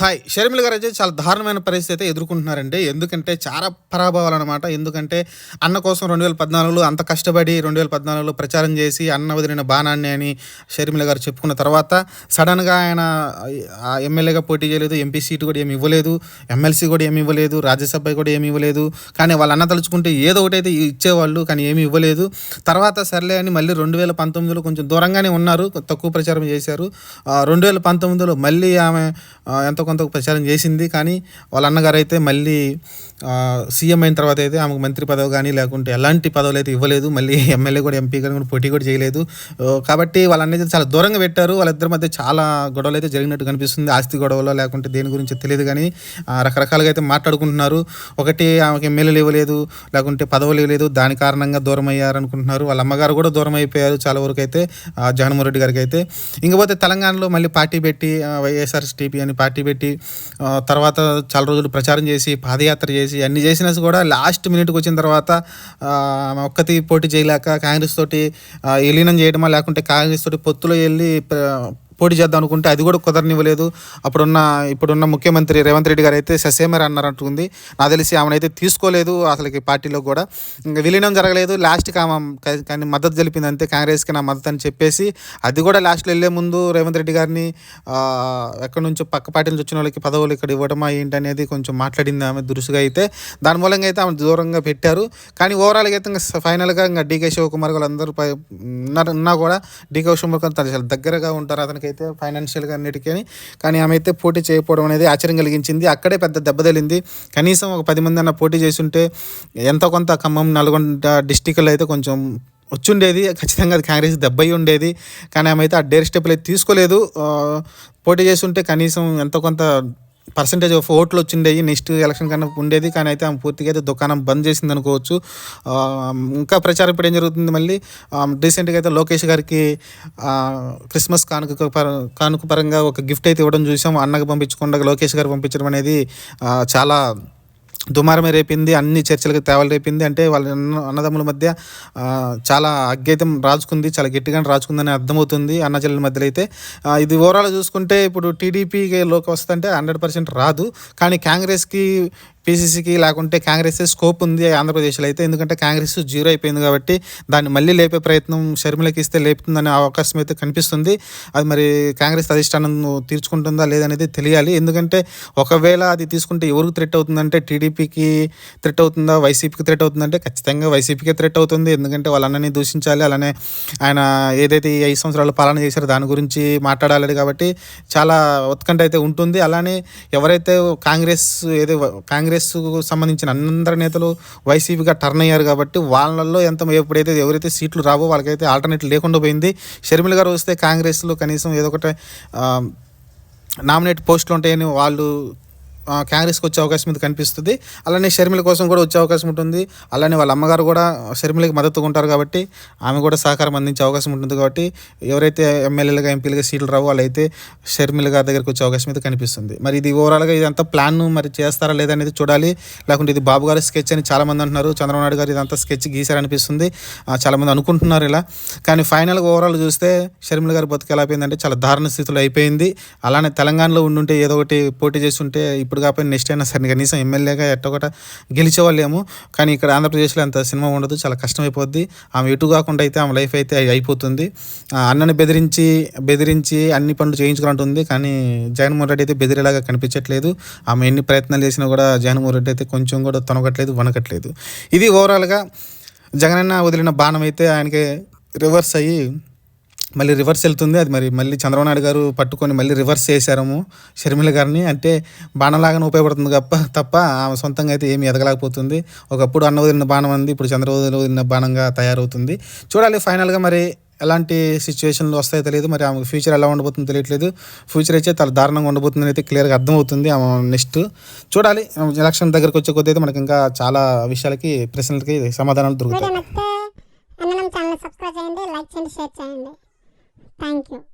Hi. Sharmila గారు అయితే చాలా దారుణమైన పరిస్థితి అయితే ఎదుర్కొంటున్నారండి. ఎందుకంటే చాలా పరాభవాలు అనమాట ఎందుకంటే అన్న కోసం రెండు వేల పద్నాలుగులో అంత కష్టపడి రెండు వేల పద్నాలుగులో ప్రచారం చేసి అన్న వదిలిన బాణాన్ని అని షర్మిల గారు చెప్పుకున్న తర్వాత సడన్గా ఆయన ఎమ్మెల్యేగా పోటీ చేయలేదు. ఎంపీ సీటు కూడా ఏమి ఇవ్వలేదు. ఎమ్మెల్సీ కూడా ఏమి ఇవ్వలేదు. రాజ్యసభ కూడా ఏమి ఇవ్వలేదు. కానీ వాళ్ళ అన్న తలుచుకుంటే ఏదో ఒకటి అయితే ఇచ్చేవాళ్ళు కానీ ఏమి ఇవ్వలేదు. తర్వాత సర్లే అని మళ్ళీ రెండు వేల పంతొమ్మిదిలో కొంచెం దూరంగానే ఉన్నారు. తక్కువ ప్రచారం చేశారు. రెండు వేల పంతొమ్మిదిలో మళ్ళీ ఆమె ఎంత కొంత ప్రచారం చేసింది. కానీ వాళ్ళ అన్నగారు అయితే మళ్ళీ సీఎం అయిన తర్వాత అయితే ఆమెకు మంత్రి పదవి కానీ లేకుంటే ఎలాంటి పదవులు అయితే ఇవ్వలేదు. మళ్ళీ ఎమ్మెల్యే కూడా ఎంపీ కానీ కూడా పోటీ కూడా చేయలేదు. కాబట్టి వాళ్ళ చాలా దూరంగా పెట్టారు. వాళ్ళిద్దరి మధ్య చాలా గొడవలు అయితే జరిగినట్టు కనిపిస్తుంది. ఆస్తి గొడవలో లేకుంటే దేని గురించి తెలియదు కానీ రకరకాలుగా అయితే మాట్లాడుకుంటున్నారు. ఒకటి ఆమెకి ఎమ్మెల్యేలు ఇవ్వలేదు లేకుంటే పదవులు ఇవ్వలేదు. దాని కారణంగా దూరం అయ్యారు అనుకుంటున్నారు వాళ్ళ అమ్మగారు కూడా దూరం అయిపోయారు చాలా వరకు అయితే జగన్మోహన్ రెడ్డి గారికి అయితే. ఇంకపోతే తెలంగాణలో మళ్ళీ పార్టీ పెట్టి వైఎస్ఆర్సీపీ అని పార్టీ పెట్టి పెట్టి తర్వాత చాలా రోజులు ప్రచారం చేసి పాదయాత్ర చేసి అన్ని చేసినా కూడా లాస్ట్ మినిట్కి వచ్చిన తర్వాత ఆ, ఒక్కతి పోటీ చేయలేక కాంగ్రెస్ తోటి విలీనం చేయడమా లేకుంటే కాంగ్రెస్ తోటి పొత్తులో వెళ్ళి పోటీ చేద్దాం అనుకుంటే అది కూడా కుదరనివ్వలేదు. అప్పుడున్న ఇప్పుడున్న ముఖ్యమంత్రి రేవంత్ రెడ్డి గారు అయితే ససేమర్ అన్నారంటుంది నాకు తెలిసి ఆమెనైతే తీసుకోలేదు అసలుకి పార్టీలో కూడా. ఇంకా విలీనం జరగలేదు. లాస్ట్కి ఆమె కానీ మద్దతు తెలిపింది అంతే. కాంగ్రెస్కి నా మద్దతు అని చెప్పేసి అది కూడా లాస్ట్లో వెళ్ళే ముందు రేవంత్ రెడ్డి గారిని ఎక్కడి నుంచో పక్క పార్టీ నుంచి వచ్చిన వాళ్ళకి పదవులు ఇక్కడ ఇవ్వడమా ఏంటి అనేది కొంచెం మాట్లాడింది ఆమె దురుసుగా అయితే. దాని మూలంగా అయితే ఆమె దూరంగా పెట్టారు. కానీ ఓవరాల్గా అయితే ఇంకా ఫైనల్గా ఇంకా డీకే శివకుమార్ గారు పై ఉన్నారు. ఉన్నా కూడా డీకే శివకుమార్ గారు చాలా దగ్గరగా ఉంటారు. అతనికి అయితే ఫైనాన్షియల్గా అన్నిటికీ. కానీ ఆమె అయితే పోటీ చేయకపోవడం అనేది ఆశ్చర్యం కలిగించింది. అక్కడే పెద్ద దెబ్బ తగిలింది. కనీసం ఒక పది మంది అన్న పోటీ చేస్తుంటే ఎంతో కొంత ఖమ్మం నల్గొండ డిస్టిక్లో అయితే కొంచెం వచ్చుండేది. ఖచ్చితంగా అది కాంగ్రెస్ దెబ్బయి ఉండేది. కానీ ఆమె అయితే ఆ డేర్ స్టెప్లు అయితే తీసుకోలేదు. పోటీ చేసి ఉంటే కనీసం ఎంతో కొంత పర్సంటేజ్ ఆఫ్ ఓట్లు వచ్చిండేవి నెక్స్ట్ ఎలక్షన్ కన్నా ఉండేది కానీ అయితే ఆమె పూర్తిగా అయితే దుకాణం బంద్ చేసింది అనుకోవచ్చు. ఇంకా ప్రచారం ఇప్పుడు ఏం జరుగుతుంది మళ్ళీ? రీసెంట్గా అయితే లోకేష్ గారికి క్రిస్మస్ కానుక పర- కానుక పరంగా ఒక గిఫ్ట్ అయితే ఇవ్వడం చూసాం. అన్నకు పంపించకుండా లోకేష్ గారు పంపించడం అనేది చాలా దుమారమే రేపింది అన్ని చర్చలకు తేవలు రేపింది అంటే వాళ్ళ అన్నదమ్ముల మధ్య చాలా అగ్గైతం రాజుకుంది చాలా గట్టిగానే రాజుకుందని అర్థమవుతుంది అన్నచెల్లెల మధ్యలో అయితే ఇది ఓవరాల్ చూసుకుంటే ఇప్పుడు టీడీపీలోకి వస్తుంటే హండ్రెడ్ పర్సెంట్ రాదు. కానీ కాంగ్రెస్కి పీసీసీకి లేకుంటే కాంగ్రెస్ స్కోప్ ఉంది ఆంధ్రప్రదేశ్లో అయితే. ఎందుకంటే కాంగ్రెస్ జీరో అయిపోయింది కాబట్టి దాన్ని మళ్ళీ లేపే ప్రయత్నం షర్మిలకి ఇస్తే లేపుతుందనే అవకాశం అయితే కనిపిస్తుంది. అది మరి కాంగ్రెస్ అధిష్టానం తీర్చుకుంటుందా లేదనేది తెలియాలి. ఎందుకంటే ఒకవేళ అది తీసుకుంటే ఎవరికి థ్రెట్ అవుతుందంటే టీడీపీకి థ్రెట్ అవుతుందా వైసీపీకి థ్రెట్ అవుతుందంటే ఖచ్చితంగా వైసీపీకే థ్రెట్ అవుతుంది. ఎందుకంటే వాళ్ళ అన్నని దూషించాలి అలానే ఆయన ఏదైతే ఈ ఐదు సంవత్సరాలు పాలన చేశారో దాని గురించి మాట్లాడాలి కాబట్టి చాలా ఉత్కంఠ అయితే ఉంటుంది. అలానే ఎవరైతే కాంగ్రెస్ ఏదో కాంగ్రెస్ సంబంధించిన అందరి నేతలు వైసీపీగా టర్న్ అయ్యారు కాబట్టి వాళ్ళల్లో ఎంత ఎప్పుడైతే ఎవరైతే సీట్లు రావో వాళ్ళకైతే ఆల్టర్నేటివ్ లేకుండా పోయింది. షర్మిల గారు వస్తే కాంగ్రెస్లో కనీసం ఏదో ఒకటి నామినేట్ పోస్టులు ఉంటాయని వాళ్ళు కాంగ్రెస్కి వచ్చే అవకాశం ఇది కనిపిస్తుంది. అలానే షర్మిల కోసం కూడా వచ్చే అవకాశం ఉంటుంది. అలానే వాళ్ళ అమ్మగారు కూడా షర్మిలకి మద్దతుగా ఉంటారు కాబట్టి ఆమె కూడా సహకారం అందించే అవకాశం ఉంటుంది కాబట్టి ఎవరైతే ఎమ్మెల్యేలుగా ఎంపీలుగా సీట్లు రావో వాళ్ళైతే షర్మిల గారి దగ్గరికి వచ్చే అవకాశం అయితే కనిపిస్తుంది. మరి ఇది ఓవరాల్గా ఇదంతా ప్లాన్ మరి చేస్తారా లేదా అనేది చూడాలి. లేకుంటే ఇది బాబు గారి స్కెచ్ అని చాలామంది అంటున్నారు. చంద్రబాబు నాయుడు గారు ఇదంతా స్కెచ్ గీశారనిపిస్తుంది. చాలామంది అనుకుంటున్నారు ఇలా. కానీ ఫైనల్గా ఓవరాల్ చూస్తే షర్మిల గారి బతుకు ఎలా అయిపోయిందంటే చాలా దారుణ స్థితిలో అయిపోయింది. అలానే తెలంగాణలో ఉండుంటే ఏదో ఒకటి పోటీ చేస్తుంటే ఇప్పుడు ఇప్పుడు కాకపోయినా నెక్స్ట్ అయినా సరే కనీసం ఎమ్మెల్యేగా ఎట్టగొట గెలిచేవాళ్ళేమో. కానీ ఇక్కడ ఆంధ్రప్రదేశ్లో అంత సినిమా ఉండదు చాలా కష్టమైపోద్ది. ఆమె ఎటు కాకుండా అయితే ఆమె లైఫ్ అయితే అయిపోతుంది. ఆ, అన్నని బెదిరించి బెదిరించి అన్ని పనులు చేయించుకుంటుంది కానీ జగన్మోహన్ రెడ్డి అయితే బెదిరేలాగా కనిపించట్లేదు. ఆమె ఎన్ని ప్రయత్నాలు చేసినా కూడా జగన్మోహన్ రెడ్డి అయితే కొంచెం కూడా తొనగట్లేదు వనకట్లేదు ఇది ఓవరాల్గా జగనన్న వదిలిన బాణం అయితే ఆయనకి రివర్స్ అయ్యి మళ్ళీ రివర్స్ వెళ్తుంది. అది మరి మళ్ళీ చంద్రబాబు నాయుడు గారు పట్టుకొని మళ్ళీ రివర్స్ చేశారము. షర్మిల గారిని అంటే బాణంలాగానే ఉపయోగపడుతుంది తప్ప తప్ప ఆమె సొంతంగా అయితే ఏమి ఎదగలేకపోతుంది. ఒకప్పుడు అన్న వదిలిన బాణం అంది ఇప్పుడు చంద్రబాబు వదిలిన బాణంగా తయారవుతుంది. చూడాలి ఫైనల్గా మరి ఎలాంటి సిచ్యువేషన్లు వస్తాయో తెలియదు. మరి ఆమె ఫ్యూచర్ ఎలా ఉండబోతుందో తెలియట్లేదు. ఫ్యూచర్ అయితే చాలా దారుణంగా ఉండబోతుందని అయితే క్లియర్గా అర్థమవుతుంది. ఆమె నెక్స్ట్ చూడాలి ఎలక్షన్ దగ్గరకు వచ్చే కొద్ది అయితే మనకి ఇంకా చాలా విషయాలకి ప్రశ్నలకి సమాధానాలు దొరుకుతాయి. వీడియో ఛానల్ సబ్స్క్రైబ్ చేయండి లైక్ చేయండి షేర్ చేయండి. thank you